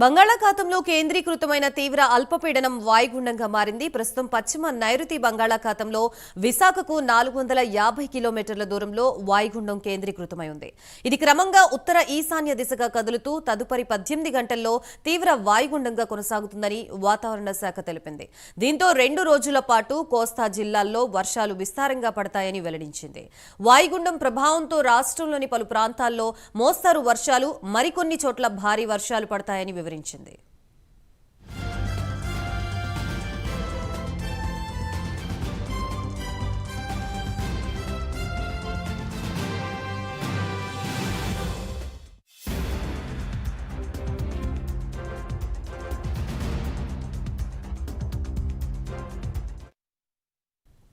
బంగాళాఖాతంలో కేంద్రీకృతమైన తీవ్ర అల్పపీడనం వాయుగుండంగా మారింది. ప్రస్తుతం పశ్చిమ నైరుతి బంగాళాఖాతంలో విశాఖకు నాలుగు వందల యాభై కిలోమీటర్ల దూరంలో వాయుగుండం కేంద్రీకృతమై ఉంది. ఇది క్రమంగా ఉత్తర ఈశాన్య దిశగా కదులుతూ తదుపరి పద్దెనిమిది గంటల్లో తీవ్ర వాయుగుండంగా కొనసాగుతుందని వాతావరణ శాఖ తెలిపింది. దీంతో రెండు రోజుల పాటు కోస్తా జిల్లాల్లో వర్షాలు విస్తారంగా పడతాయని వెల్లడించింది. వాయుగుండం ప్రభావంతో రాష్ట్రంలోని పలు ప్రాంతాల్లో మోస్తారు వర్షాలు మరికొన్ని చోట్ల భారీ వర్షాలు పడతాయని వివరించింది.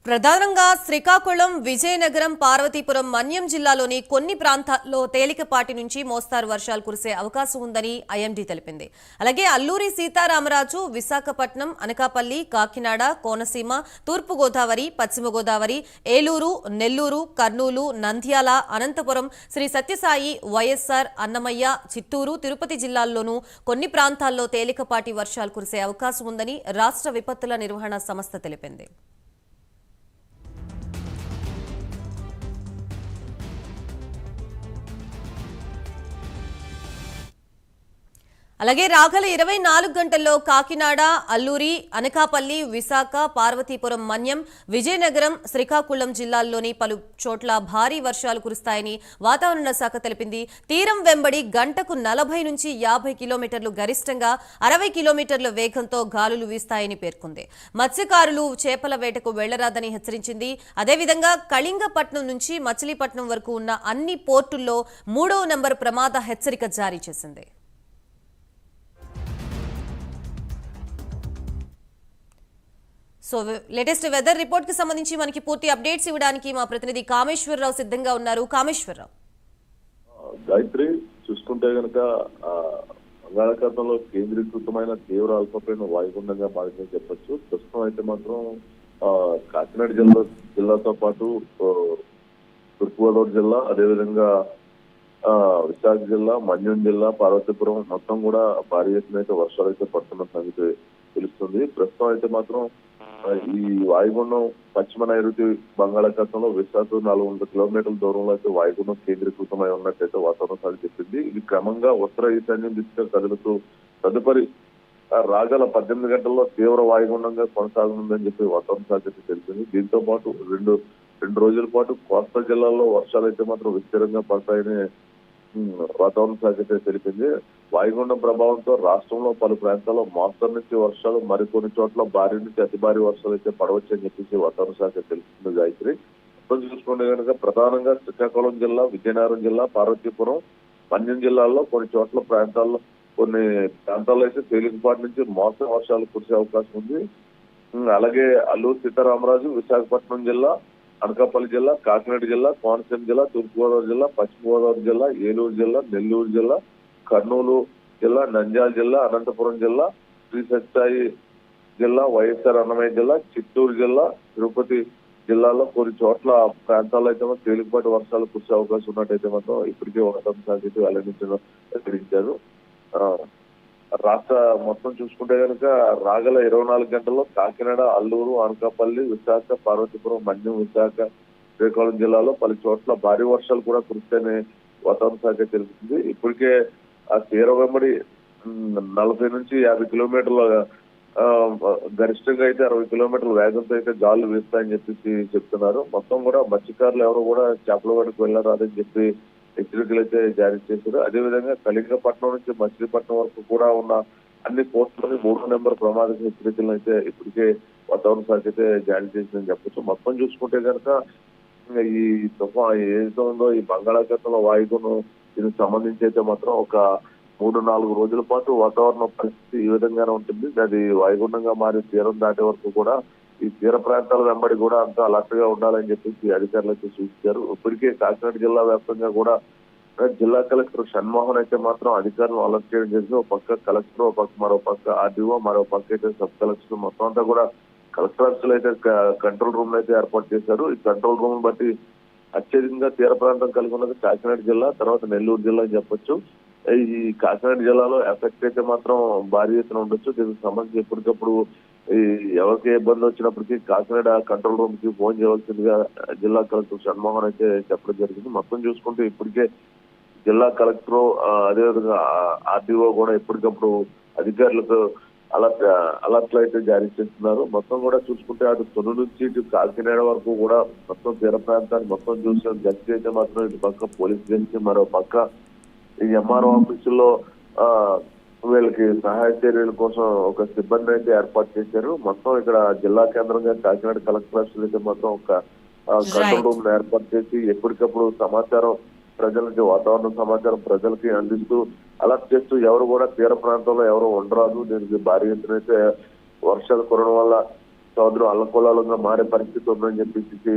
ప్రధానంగా శ్రీకాకుళం విజయనగరం పార్వతీపురం మన్యం జిల్లాలోని కొన్ని ప్రాంతాల్లో తేలికపాటి నుంచి మోస్తారు వర్షాలు కురిసే అవకాశం ఉందని ఐఎండీ తెలిపింది. అలాగే అల్లూరి సీతారామరాజు విశాఖపట్నం అనకాపల్లి కాకినాడ కోనసీమ తూర్పుగోదావరి పశ్చిమ గోదావరి ఏలూరు నెల్లూరు కర్నూలు నంద్యాల అనంతపురం శ్రీ సత్యసాయి వైఎస్ఆర్ అన్నమయ్య చిత్తూరు తిరుపతి జిల్లాల్లోనూ కొన్ని ప్రాంతాల్లో తేలికపాటి వర్షాలు కురిసే అవకాశం ఉందని రాష్ట్ర విపత్తుల నిర్వహణ సంస్థ తెలిపింది. అలాగే రాగల ఇరవై నాలుగు గంటల్లో కాకినాడ అల్లూరి అనకాపల్లి విశాఖ పార్వతీపురం మన్యం విజయనగరం శ్రీకాకుళం జిల్లాల్లోని పలు చోట్ల భారీ వర్షాలు కురుస్తాయని వాతావరణ శాఖ తెలిపింది. తీరం వెంబడి గంటకు నలభై నుంచి యాభై కిలోమీటర్లు గరిష్టంగా అరవై కిలోమీటర్ల వేగంతో గాలులు వీస్తాయని పేర్కొంది. మత్స్యకారులు చేపల వేటకు వెళ్ళరాదని హెచ్చరించింది. అదేవిధంగా కళింగపట్నం నుంచి మచిలీపట్నం వరకు ఉన్న అన్ని పోర్టుల్లో మూడవ నంబర్ ప్రమాద హెచ్చరిక జారీ చేసింది. సో లేటెస్ట్ వెదర్ రిపోర్ట్కి సంబంధించి మనకి పూర్తి అప్డేట్స్ ఇవ్వడానికి మా ప్రతినిధి కామేశ్వరరావు సిద్ధంగా ఉన్నారు. కామేశ్వరరావు. గాయత్రి చూసుకుంటే గనక బంగాళాఖాతంలో కేంద్రీకృతమైన తీవ్ర అల్పపీడన వాయుగుండంగా మారిందని చెప్పొచ్చు. ప్రస్తుతం అయితే మాత్రం కాకినాడ జిల్లా జిల్లాతో పాటు తూర్పుగోదావరి జిల్లా అదేవిధంగా విశాఖ జిల్లా మన్యం జిల్లా పార్వతీపురం మొత్తం కూడా భారీ ఎత్తున అయితే వర్షాలు అయితే పడుతున్న సంగతి తెలుస్తుంది. ప్రస్తుతం అయితే మాత్రం ఈ వాయుగుండం పశ్చిమ నైరుతి బంగాళాఖాతంలో విశాఖ నాలుగు వందల కిలోమీటర్ల దూరంలో అయితే వాయుగుండం కేంద్రీకృతమై ఉన్నట్టయితే వాతావరణ శాఖ చెప్పింది ఇది క్రమంగా ఉత్తర ఈశాన్యం దిశగా కదులుతూ తదుపరి రాగల పద్దెనిమిది గంటల్లో తీవ్ర వాయుగుండంగా కొనసాగనుందని చెప్పి వాతావరణ శాఖ తెలిసింది తెలిపింది. దీంతో పాటు రెండు రెండు రోజుల పాటు కోస్తా జిల్లాల్లో వర్షాలు అయితే మాత్రం విస్తీరంగా పడతాయని వాతావరణ శాఖ అయితే తెలిపింది. వాయుగుండం ప్రభావంతో రాష్ట్రంలో పలు ప్రాంతాల్లో మోస్తరు నుంచి వర్షాలు మరికొన్ని చోట్ల భారీ నుంచి అతి భారీ వర్షాలు అయితే పడవచ్చు అని చెప్పేసి వాతావరణ శాఖ తెలుస్తుంది గాయత్రి. ఇప్పుడు చూసుకుంటే కనుక ప్రధానంగా శ్రీకాకుళం జిల్లా విజయనగరం జిల్లా పార్వతీపురం మన్యం జిల్లాల్లో కొన్ని చోట్ల ప్రాంతాల్లో కొన్ని ప్రాంతాల్లో అయితే తేలికపాటి నుంచి మోస్తరు వర్షాలు కురిసే అవకాశం ఉంది. అలాగే అల్లూరు సీతారామరాజు విశాఖపట్నం జిల్లా అనకాపల్లి జిల్లా కాకినాడ జిల్లా కోనసీమ జిల్లా తూర్పుగోదావరి జిల్లా పశ్చిమ గోదావరి జిల్లా ఏలూరు జిల్లా నెల్లూరు జిల్లా కర్నూలు జిల్లా నంద్యాల జిల్లా అనంతపురం జిల్లా శ్రీ సత్యాయి జిల్లా వైఎస్ఆర్ అన్నమయ్య జిల్లా చిత్తూరు జిల్లా తిరుపతి జిల్లాలో కొన్ని చోట్ల ప్రాంతాల్లో అయితే తేలికపాటి వర్షాలు కురిసే అవకాశం ఉన్నట్టయితే మాత్రం ఇప్పటికే వాతావరణ శాఖ వెల్లడించడం హెచ్చరించారు ఆ, రాష్ట్ర మొత్తం చూసుకుంటే కనుక రాగల ఇరవై నాలుగు గంటల్లో కాకినాడ అల్లూరు అనకాపల్లి విశాఖ పార్వతీపురం మన్యం విశాఖ శ్రీకాకుళం జిల్లాలో పలు చోట్ల భారీ వర్షాలు కూడా కురిస్తాయని వాతావరణ శాఖ తెలుస్తుంది. ఇప్పటికే ఆ తీర వెంబడి నలభై నుంచి యాభై కిలోమీటర్ల ఆ, గరిష్టంగా అయితే అరవై కిలోమీటర్ల వేగంతో అయితే గాలు వీస్తాయని చెప్పేసి చెప్తున్నారు. మొత్తం కూడా మత్స్యకారులు ఎవరు కూడా చేపల వాడికి వెళ్ళరాదని చెప్పి హెచ్చరికలు అయితే జారీ చేశారు. అదేవిధంగా కళింగపట్నం నుంచి మచిలీపట్నం వరకు కూడా ఉన్న అన్ని పోస్టులని మూడు నెంబర్ ప్రమాద హెచ్చరికలను అయితే ఇప్పటికే వాతావరణ శాఖ అయితే జారీ చేసిందని చెప్పొచ్చు. మొత్తం చూసుకుంటే కనుక ఈ తుఫాన్ ఏదైతే ఉందో ఈ బంగాళాఖాతంలో వాయుగును దీనికి సంబంధించి అయితే మాత్రం ఒక మూడు నాలుగు రోజుల పాటు వాతావరణ పరిస్థితి ఈ విధంగానే ఉంటుంది. అది వాయుగుండంగా మారి తీరం దాటే వరకు కూడా ఈ తీర ప్రాంతాల వెంబడి కూడా అంత అలర్ట్గా ఉండాలని చెప్పేసి అధికారులు అయితే సూచించారు. ఇప్పటికే కాకినాడ జిల్లా వ్యాప్తంగా కూడా జిల్లా కలెక్టర్ షణ్మోహన్ అయితే మాత్రం అధికారులను అలర్ట్ చేయడం జరిగింది. ఒక పక్క కలెక్టర్ ఒక పక్క మరో పక్క ఆర్డీఓ మరో పక్క అయితే సబ్ కలెక్టర్. మొత్తం అంతా కూడా కలెక్టర్ ఆఫీసులు అయితే కంట్రోల్ రూమ్ అయితే ఏర్పాటు చేశారు. ఈ కంట్రోల్ రూమ్ బట్టి అత్యధికంగా తీర ప్రాంతం కలిగి ఉన్నది కాకినాడ జిల్లా తర్వాత నెల్లూరు జిల్లా అని చెప్పొచ్చు. ఈ కాకినాడ జిల్లాలో ఎఫెక్ట్ అయితే మాత్రం భారీ ఎత్తున ఉండొచ్చు. దీనికి సంబంధించి ఎప్పటికప్పుడు ఎవరికి ఇబ్బంది వచ్చినప్పటికీ కాకినాడ కంట్రోల్ రూమ్కి ఫోన్ చేయవలసిందిగా జిల్లా కలెక్టర్ షణ్మోహన్ అయితే చెప్పడం జరిగింది. మొత్తం చూసుకుంటే ఇప్పటికే జిల్లా కలెక్టర్ అదేవిధంగా ఆర్టీఓ కూడా ఎప్పటికప్పుడు అధికారులకు అలర్ట్ అలర్ట్లు అయితే జారీ చేస్తున్నారు. మొత్తం కూడా చూసుకుంటే అటు తొలి నుంచి ఇటు కాకినాడ వరకు కూడా మొత్తం తీర ప్రాంతాన్ని మొత్తం చూసిన జడ్జి అయితే మాత్రం ఇటు పక్క పోలీస్ స్టేషన్ మరో పక్క ఈ ఎంఆర్ఓ ఆఫీసుల్లో ఆ, వీళ్ళకి సహాయ చర్యల కోసం ఒక సిబ్బంది అయితే ఏర్పాటు చేశారు. మొత్తం ఇక్కడ జిల్లా కేంద్రంగా కాకినాడ కలెక్టర్ ఆఫీసులు అయితే మొత్తం ఒక కంట్రోల్. రూమ్ ఏర్పాటు చేసి ఎప్పటికప్పుడు సమాచారం ప్రజలకి వాతావరణ సమాచారం ప్రజలకి అందిస్తూ అలర్ట్ చేస్తూ ఎవరు కూడా తీర ప్రాంతంలో ఎవరు ఉండరాదు. దీనికి భారీ ఎత్తున అయితే వర్షాలు కురవడం వల్ల సముద్రం అల్లకొల్లాలంగా మారే పరిస్థితి ఉందని చెప్పేసి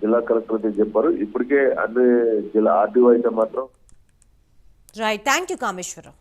జిల్లా కలెక్టర్ అయితే చెప్పారు. ఇప్పటికే అన్ని జిల్లా ఆర్టీఓ అయితే మాత్రం రైట్ థ్యాంక్ యూ కామేశ్వరరావు.